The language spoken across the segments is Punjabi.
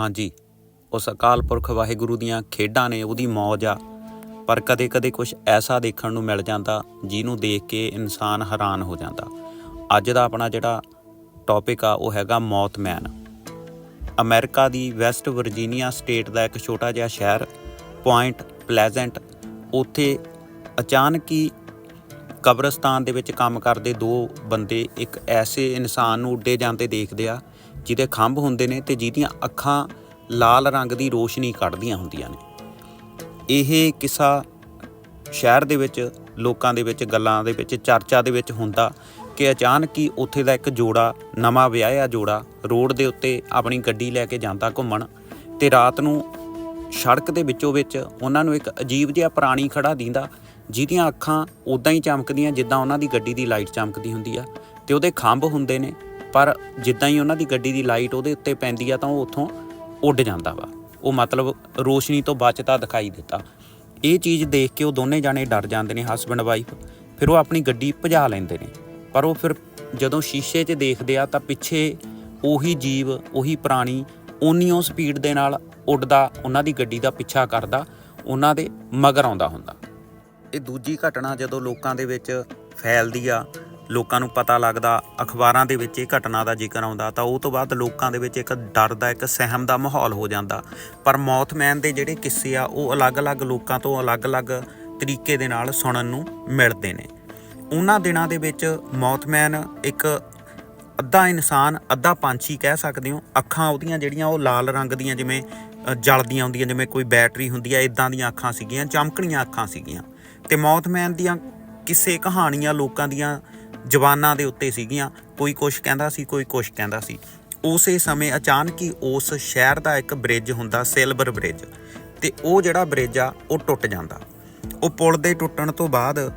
ਹਾਂਜੀ, ਉਸ ਅਕਾਲ ਪੁਰਖ ਵਾਹਿਗੁਰੂ ਦੀਆਂ ਖੇਡਾਂ ਨੇ ਉਹਦੀ ਮੌਜ ਆ। ਪਰ ਕਦੇ-ਕਦੇ ਕੁਝ ਐਸਾ ਦੇਖਣ ਨੂੰ ਮਿਲ ਜਾਂਦਾ, ਜਿਹਨੂੰ ਦੇਖ ਕੇ ਇਨਸਾਨ ਹੈਰਾਨ ਹੋ ਜਾਂਦਾ। ਅੱਜ ਦਾ ਆਪਣਾ ਜਿਹੜਾ ਟੌਪਿਕ ਆ, ਉਹ ਹੈਗਾ ਮੌਤਮੈਨ। ਅਮਰੀਕਾ ਦੀ ਵੈਸਟ ਵਰਜੀਨੀਆ ਸਟੇਟ ਦਾ ਇੱਕ ਛੋਟਾ ਜਿਹਾ ਸ਼ਹਿਰ, ਪੁਆਇੰਟ ਪਲੇਜ਼ੈਂਟ, ਉੱਥੇ ਅਚਾਨਕ ਹੀ ਕਬਰਸਤਾਨ ਦੇ ਵਿੱਚ ਕੰਮ ਕਰਦੇ ਦੋ ਬੰਦੇ ਇੱਕ ਐਸੇ ਇਨਸਾਨ ਨੂੰ ਉੱਡੇ ਜਾਂਦੇ ਦੇਖਦੇ ਆ ਜਿਹਦੇ ਖੰਭ ਹੁੰਦੇ ਨੇ ਤੇ ਜਿਹਦੀਆਂ ਅੱਖਾਂ ਲਾਲ ਰੰਗ ਦੀ ਰੋਸ਼ਨੀ ਕੱਢਦੀਆਂ ਹੁੰਦੀਆਂ ਨੇ। ਇਹ ਕਿੱਸਾ ਸ਼ਹਿਰ ਦੇ ਵਿੱਚ, ਲੋਕਾਂ ਦੇ ਵਿੱਚ, ਗੱਲਾਂ ਦੇ ਵਿੱਚ, ਚਰਚਾ ਦੇ ਵਿੱਚ ਹੁੰਦਾ ਕਿ ਅਚਾਨਕ ਹੀ ਉੱਥੇ ਦਾ ਇੱਕ ਜੋੜਾ, ਨਵਾਂ ਵਿਆਹਿਆ ਜੋੜਾ ਰੋਡ ਦੇ ਉੱਤੇ ਆਪਣੀ ਗੱਡੀ ਲੈ ਕੇ ਜਾਂਦਾ ਘੁੰਮਣ ਤੇ ਰਾਤ ਨੂੰ ਸੜਕ ਦੇ ਵਿੱਚੋਂ ਵਿੱਚ ਉਹਨਾਂ ਨੂੰ ਇੱਕ ਅਜੀਬ ਜਿਹਾ ਪ੍ਰਾਣੀ ਖੜਾ ਦਿੰਦਾ, ਜਿਹਦੀਆਂ ਅੱਖਾਂ ਉਦਾਂ ਹੀ ਚਮਕਦੀਆਂ ਜਿੱਦਾਂ ਉਹਨਾਂ ਦੀ ਗੱਡੀ ਦੀ ਲਾਈਟ ਚਮਕਦੀ ਹੁੰਦੀ ਆ ਤੇ ਉਹਦੇ ਖੰਭ ਹੁੰਦੇ ਨੇ ਪਰ ਜਿੱਦਾਂ ਹੀ ਉਹਨਾਂ ਦੀ ਗੱਡੀ ਦੀ ਲਾਈਟ ਉਹਦੇ ਉੱਤੇ ਪੈਂਦੀ ਆ ਤਾਂ ਉਹ ਉੱਥੋਂ ਉੱਡ ਜਾਂਦਾ ਵਾ। ਉਹ ਮਤਲਬ ਰੋਸ਼ਨੀ ਤੋਂ ਬਚਦਾ ਦਿਖਾਈ ਦਿੱਤਾ। ਇਹ ਚੀਜ਼ ਦੇਖ ਕੇ ਉਹ ਦੋਨੇ ਜਾਣੇ ਡਰ ਜਾਂਦੇ ਨੇ ਹਸਬੰਡ ਵਾਈਫ ਫਿਰ ਉਹ ਆਪਣੀ ਗੱਡੀ ਭਜਾ ਲੈਂਦੇ ਨੇ। ਪਰ ਉਹ ਫਿਰ ਜਦੋਂ ਸ਼ੀਸ਼ੇ 'ਚ ਦੇਖਦੇ ਆ ਤਾਂ ਪਿੱਛੇ ਉਹੀ ਜੀਵ, ਉਹੀ ਪ੍ਰਾਣੀ ਓਨੀਓ ਸਪੀਡ ਦੇ ਨਾਲ ਉੱਡਦਾ, ਉਹਨਾਂ ਦੀ ਗੱਡੀ ਦਾ ਪਿੱਛਾ ਕਰਦਾ, ਉਹਨਾਂ ਦੇ ਮਗਰ ਆਉਂਦਾ ਹੁੰਦਾ। ਇਹ ਦੂਜੀ ਘਟਨਾ ਜਦੋਂ ਲੋਕਾਂ ਦੇ ਵਿੱਚ ਫੈਲਦੀ ਆ ਲੋਕਾਂ ਨੂੰ ਪਤਾ ਲੱਗਦਾ, ਅਖਬਾਰਾਂ ਦੇ ਵਿੱਚ ਇਹ ਘਟਨਾ ਦਾ ਜ਼ਿਕਰ ਆਉਂਦਾ, ਤਾਂ ਉਹ ਤੋਂ ਬਾਅਦ ਲੋਕਾਂ ਦੇ ਵਿੱਚ ਇੱਕ ਡਰ ਦਾ, ਇੱਕ ਸਹਿਮ ਦਾ ਮਾਹੌਲ ਹੋ ਜਾਂਦਾ। ਪਰ ਮੌਤਮੈਨ ਦੇ ਜਿਹੜੇ ਕਿੱਸੇ ਆ, ਉਹ ਅਲੱਗ-ਅਲੱਗ ਲੋਕਾਂ ਤੋਂ ਅਲੱਗ-ਅਲੱਗ ਤਰੀਕੇ ਦੇ ਨਾਲ ਸੁਣਨ ਨੂੰ ਮਿਲਦੇ ਨੇ। ਉਹਨਾਂ ਦਿਨਾਂ ਦੇ ਵਿੱਚ ਮੌਤਮੈਨ ਇੱਕ ਅੱਧਾ ਇਨਸਾਨ, ਅੱਧਾ ਪੰਛੀ ਕਹਿ ਸਕਦੇ ਹੋ, ਅੱਖਾਂ ਉਹਦੀਆਂ ਜਿਹੜੀਆਂ, ਉਹ ਲਾਲ ਰੰਗ ਦੀਆਂ ਜਿਵੇਂ ਜਲਦੀਆਂ ਹੁੰਦੀਆਂ, ਜਿਵੇਂ ਕੋਈ ਬੈਟਰੀ ਹੁੰਦੀ ਆ ਇਦਾਂ ਦੀਆਂ ਅੱਖਾਂ ਸੀਗੀਆਂ, ਚਮਕਣੀਆਂ ਅੱਖਾਂ ਸੀਗੀਆਂ। ਤੇ ਮੌਤਮੈਨ ਦੀਆਂ ਕਿਸੇ ਕਹਾਣੀਆਂ ਲੋਕਾਂ ਦੀਆਂ ਜ਼ਬਾਨਾਂ ਦੇ ਉੱਤੇ ਸੀਗੀਆਂ। ਕੋਈ ਕੁਛ ਕਹਿੰਦਾ ਸੀ, ਕੋਈ ਕੁਛ ਕਹਿੰਦਾ ਸੀ। ਉਸੇ ਸਮੇਂ ਅਚਾਨਕ ਹੀ ਉਸ ਸ਼ਹਿਰ ਦਾ ਇੱਕ ਬ੍ਰਿਜ ਹੁੰਦਾ, ਸਿਲਵਰ ਬ੍ਰਿਜ। ਤੇ ਉਹ ਜਿਹੜਾ ਬ੍ਰਿਜ ਆ, ਉਹ ਟੁੱਟ ਜਾਂਦਾ। ਉਹ ਪੁਲ ਦੇ ਟੁੱਟਣ ਤੋਂ ਬਾਅਦ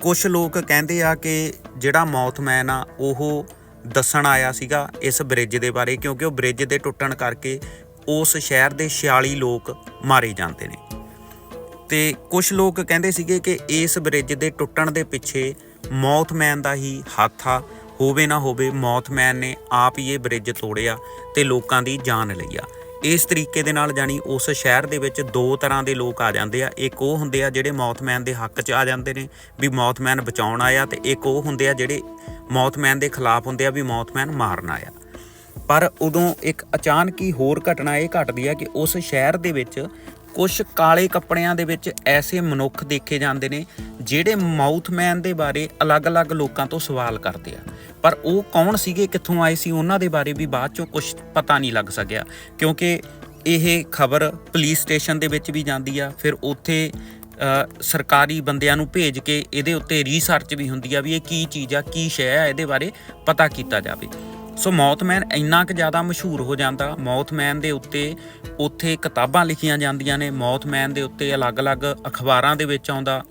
ਕੁਝ ਲੋਕ ਕਹਿੰਦੇ ਆ ਕਿ ਜਿਹੜਾ ਮੌਤਮੈਨ ਆ, ਉਹ ਦੱਸਣ ਆਇਆ ਸੀਗਾ ਇਸ ਬ੍ਰਿਜ ਦੇ ਬਾਰੇ, ਕਿਉਂਕਿ ਉਹ ਬ੍ਰਿਜ ਦੇ ਟੁੱਟਣ ਕਰਕੇ ਉਸ ਸ਼ਹਿਰ ਦੇ 46 ਲੋਕ ਮਾਰੇ ਜਾਂਦੇ ਨੇ। ਤੇ ਕੁਝ ਲੋਕ ਕਹਿੰਦੇ ਸੀਗੇ ਕਿ ਇਸ ਬ੍ਰਿਜ ਦੇ ਟੁੱਟਣ ਦੇ ਪਿੱਛੇ ਮੌਤਮੈਨ ਦਾ ਹੀ ਹੱਥ ਆ। ਹੋਵੇ ਨਾ ਹੋਵੇ, ਮੌਤਮੈਨ ਨੇ ਆਪ ਹੀ ਇਹ ਬ੍ਰਿਜ ਤੋੜਿਆ ਤੇ ਲੋਕਾਂ ਦੀ ਜਾਨ ਲਈ ਆ। ਇਸ ਤਰੀਕੇ ਦੇ ਨਾਲ ਜਾਨੀ ਉਸ ਸ਼ਹਿਰ ਦੇ ਵਿੱਚ ਦੋ ਤਰ੍ਹਾਂ ਦੇ ਲੋਕ ਆ ਜਾਂਦੇ ਆ। ਇੱਕ ਉਹ ਹੁੰਦੇ ਆ ਜਿਹੜੇ ਮੌਤਮੈਨ ਦੇ ਹੱਕ 'ਚ ਆ ਜਾਂਦੇ ਨੇ ਵੀ ਮੌਤਮੈਨ ਬਚਾਉਣ ਆਇਆ ਤੇ ਇੱਕ ਉਹ ਹੁੰਦੇ ਆ ਜਿਹੜੇ ਮੌਤਮੈਨ ਦੇ ਖਿਲਾਫ ਹੁੰਦੇ ਆ ਵੀ ਮੌਤਮੈਨ ਮਾਰਨ ਆਇਆ। ਪਰ ਉਦੋਂ ਇੱਕ ਅਚਾਨਕ ਹੀ ਹੋਰ ਘਟਨਾ ਇਹ ਘਟਦੀ ਆ ਕਿ ਉਸ ਸ਼ਹਿਰ ਦੇ ਵਿੱਚ ਕੁਝ ਕਾਲੇ ਕੱਪੜਿਆਂ ਦੇ ਵਿੱਚ ਐਸੇ ਮਨੁੱਖ ਦੇਖੇ ਜਾਂਦੇ ਨੇ ਜਿਹੜੇ ਮਾਊਥਮੈਨ ਦੇ ਬਾਰੇ ਅਲੱਗ-ਅਲੱਗ ਲੋਕਾਂ ਤੋਂ ਸਵਾਲ ਕਰਦੇ ਆ। ਪਰ ਉਹ ਕੌਣ ਸੀਗੇ, ਕਿੱਥੋਂ ਆਏ ਸੀ, ਉਹਨਾਂ ਦੇ ਬਾਰੇ ਵੀ ਬਾਅਦ ਚੋਂ ਕੁਝ ਪਤਾ ਨਹੀਂ ਲੱਗ ਸਕਿਆ। ਕਿਉਂਕਿ ਇਹ ਖਬਰ ਪੁਲਿਸ ਸਟੇਸ਼ਨ ਦੇ ਵਿੱਚ ਵੀ ਜਾਂਦੀ ਆ, ਫਿਰ ਉੱਥੇ ਸਰਕਾਰੀ ਬੰਦਿਆਂ ਨੂੰ ਭੇਜ ਕੇ ਇਹਦੇ ਉੱਤੇ ਰਿਸਰਚ ਵੀ ਹੁੰਦੀ ਆ ਵੀ ਇਹ ਕੀ ਚੀਜ਼ ਆ, ਕੀ ਸ਼ੈ ਆ, ਇਹਦੇ ਬਾਰੇ ਪਤਾ ਕੀਤਾ ਜਾਵੇ। ਸੋ ਮੌਤਮੈਨ ਇੰਨਾ ਕੁ ਜ਼ਿਆਦਾ ਮਸ਼ਹੂਰ ਹੋ ਜਾਂਦਾ ਮੌਤਮੈਨ ਦੇ ਉੱਤੇ ਉੱਥੇ ਕਿਤਾਬਾਂ ਲਿਖੀਆਂ ਜਾਂਦੀਆਂ ਨੇ ਮੌਤਮੈਨ ਦੇ ਉੱਤੇ ਅਲੱਗ-ਅਲੱਗ ਅਖਬਾਰਾਂ ਦੇ ਵਿੱਚ ਆਉਂਦਾ।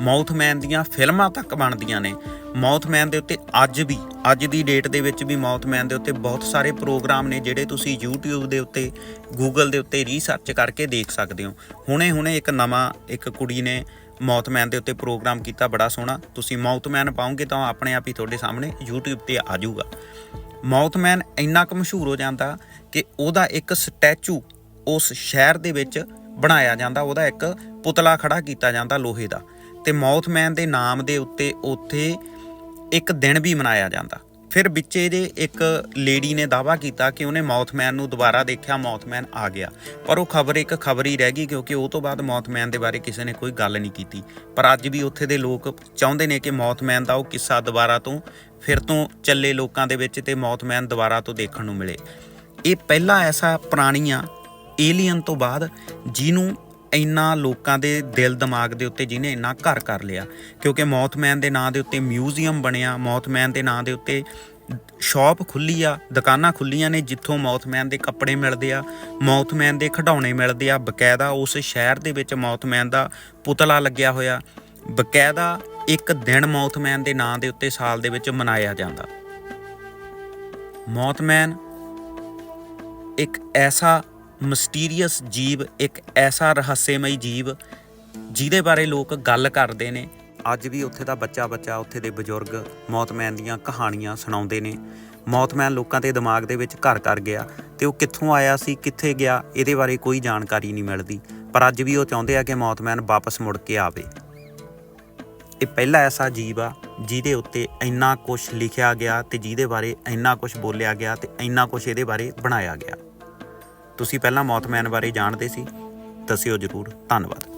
ਮੌਥਮੈਨ ਦੀਆਂ ਫਿਲਮਾਂ ਤੱਕ ਬਣਦੀਆਂ ਨੇ। ਮੌਥਮੈਨ ਦੇ ਉੱਤੇ ਅੱਜ ਵੀ, ਅੱਜ ਦੀ ਡੇਟ ਦੇ ਵਿੱਚ ਵੀ ਮੌਥਮੈਨ ਦੇ ਉੱਤੇ ਬਹੁਤ ਸਾਰੇ ਪ੍ਰੋਗਰਾਮ ਨੇ ਜਿਹੜੇ ਤੁਸੀਂ YouTube ਦੇ ਉੱਤੇ, Google ਦੇ ਉੱਤੇ ਰੀਸਰਚ ਕਰਕੇ ਦੇਖ ਸਕਦੇ ਹੋ। ਹੁਣੇ-ਹੁਣੇ ਇੱਕ ਨਵਾਂ ਇੱਕ ਕੁੜੀ ਨੇ ਮੌਤਮੈਨ ਦੇ ਉੱਤੇ ਪ੍ਰੋਗਰਾਮ ਕੀਤਾ, ਬੜਾ ਸੋਹਣਾ। ਤੁਸੀਂ ਮੌਤਮੈਨ ਪਾਉਂਗੇ ਤਾਂ ਆਪਣੇ ਆਪ ਹੀ ਤੁਹਾਡੇ ਸਾਹਮਣੇ YouTube ਤੇ ਆ ਜਾਊਗਾ। ਮੌਤਮੈਨ ਇੰਨਾ ਕੁ ਮਸ਼ਹੂਰ ਹੋ ਜਾਂਦਾ ਕਿ ਉਹਦਾ ਇੱਕ ਸਟੈਚੂ ਉਸ ਸ਼ਹਿਰ ਦੇ ਵਿੱਚ ਬਣਾਇਆ ਜਾਂਦਾ। ਉਹਦਾ ਇੱਕ ਪੁਤਲਾ ਖੜਾ ਕੀਤਾ ਜਾਂਦਾ ਲੋਹੇ ਦਾ। ਤੇ ਮੌਥਮੈਨ ਦੇ ਨਾਮ ਦੇ ਉੱਤੇ ਉੱਥੇ ਇੱਕ ਦਿਨ ਵੀ ਮਨਾਇਆ ਜਾਂਦਾ। ਫਿਰ ਵਿੱਚੇ ਦੇ ਇੱਕ ਲੇਡੀ ਨੇ ਦਾਵਾ ਕੀਤਾ ਕਿ ਉਹਨੇ ਮੌਥਮੈਨ ਨੂੰ ਦੁਬਾਰਾ ਦੇਖਿਆ ਮੌਥਮੈਨ ਆ ਗਿਆ। ਪਰ ਉਹ ਖਬਰ ਇੱਕ ਖਬਰ ਹੀ ਰਹਿ ਗਈ ਕਿਉਂਕਿ ਉਹ ਤੋਂ ਬਾਅਦ ਮੌਥਮੈਨ ਦੇ ਬਾਰੇ ਕਿਸੇ ਨੇ ਕੋਈ ਗੱਲ ਨਹੀਂ ਕੀਤੀ। ਪਰ ਅੱਜ ਵੀ ਉੱਥੇ ਦੇ ਲੋਕ ਚਾਹੁੰਦੇ ਨੇ ਕਿ ਮੌਥਮੈਨ ਦਾ ਉਹ ਕਿੱਸਾ ਦੁਬਾਰਾ ਤੋਂ, ਫਿਰ ਤੋਂ ਚੱਲੇ ਲੋਕਾਂ ਦੇ ਵਿੱਚ ਤੇ ਮੌਥਮੈਨ ਦੁਬਾਰਾ ਤੋਂ ਦੇਖਣ ਨੂੰ ਮਿਲੇ। ਇਹ ਪਹਿਲਾ ਐਸਾ ਪ੍ਰਾਣੀ ਆ, ਏਲੀਅਨ ਤੋਂ ਬਾਅਦ, ਜਿਹਨੂੰ ਇੰਨਾ ਲੋਕਾਂ ਦੇ ਦਿਲ ਦਿਮਾਗ ਦੇ ਉੱਤੇ ਜਿਹਨੇ ਇੰਨਾ ਘਰ ਕਰ ਲਿਆ, ਕਿਉਂਕਿ ਮੌਥਮੈਨ ਦੇ ਨਾਂ ਦੇ ਉੱਤੇ ਮਿਊਜ਼ੀਅਮ ਬਣਿਆ ਮੌਥਮੈਨ ਦੇ ਨਾਂ ਦੇ ਉੱਤੇ ਸ਼ਾਪ ਖੁੱਲੀ ਆ, ਦੁਕਾਨਾਂ ਖੁੱਲੀਆਂ ਨੇ ਜਿੱਥੋਂ ਮੌਥਮੈਨ ਦੇ ਕੱਪੜੇ ਮਿਲਦੇ ਆ ਮੌਥਮੈਨ ਦੇ ਖਿਡੌਣੇ ਮਿਲਦੇ ਆ, ਬਕਾਇਦਾ ਉਸ ਸ਼ਹਿਰ ਦੇ ਵਿੱਚ ਮੌਥਮੈਨ ਦਾ ਪੁਤਲਾ ਲੱਗਿਆ ਹੋਇਆ, ਬਕਾਇਦਾ ਇੱਕ ਦਿਨ ਮੌਥਮੈਨ ਦੇ ਨਾਂ ਦੇ ਉੱਤੇ ਸਾਲ ਦੇ ਵਿੱਚ ਮਨਾਇਆ ਜਾਂਦਾ। ਮੌਥਮੈਨ ਇੱਕ ਐਸਾ ਮਿਸਟੀਰੀਅਸ ਜੀਵ ਇੱਕ ਐਸਾ ਰਹੱਸਮਈ ਜੀਵ ਜਿਹਦੇ ਬਾਰੇ ਲੋਕ ਗੱਲ ਕਰਦੇ ਨੇ। ਅੱਜ ਵੀ ਉੱਥੇ ਦਾ ਬੱਚਾ ਬੱਚਾ, ਉੱਥੇ ਦੇ ਬਜ਼ੁਰਗ ਮੌਤਮੈਨ ਦੀਆਂ ਕਹਾਣੀਆਂ ਸੁਣਾਉਂਦੇ ਨੇ। ਮੌਤਮੈਨ ਲੋਕਾਂ ਦੇ ਦਿਮਾਗ ਦੇ ਵਿੱਚ ਘਰ ਕਰ ਗਿਆ ਤੇ ਉਹ ਕਿੱਥੋਂ ਆਇਆ ਸੀ, ਕਿੱਥੇ ਗਿਆ, ਇਹਦੇ ਬਾਰੇ ਕੋਈ ਜਾਣਕਾਰੀ ਨਹੀਂ ਮਿਲਦੀ। ਪਰ ਅੱਜ ਵੀ ਉਹ ਚਾਹੁੰਦੇ ਆ ਕਿ ਮੌਤਮੈਨ ਵਾਪਸ ਮੁੜ ਕੇ ਆਵੇ। ਇਹ ਪਹਿਲਾ ਐਸਾ ਜੀਵ ਆ ਜਿਹਦੇ ਉੱਤੇ ਇੰਨਾ ਕੁਝ ਲਿਖਿਆ ਗਿਆ ਤੇ ਜਿਹਦੇ ਬਾਰੇ ਇੰਨਾ ਕੁਝ ਬੋਲਿਆ ਗਿਆ ਤੇ ਇੰਨਾ ਕੁਝ ਇਹਦੇ ਬਾਰੇ ਬਣਾਇਆ ਗਿਆ। ਤੁਸੀਂ ਪਹਿਲਾਂ ਮੌਤਮੈਨ ਬਾਰੇ ਜਾਣਦੇ ਸੀ ਦੱਸਿਓ ਜਰੂਰ। ਧੰਨਵਾਦ।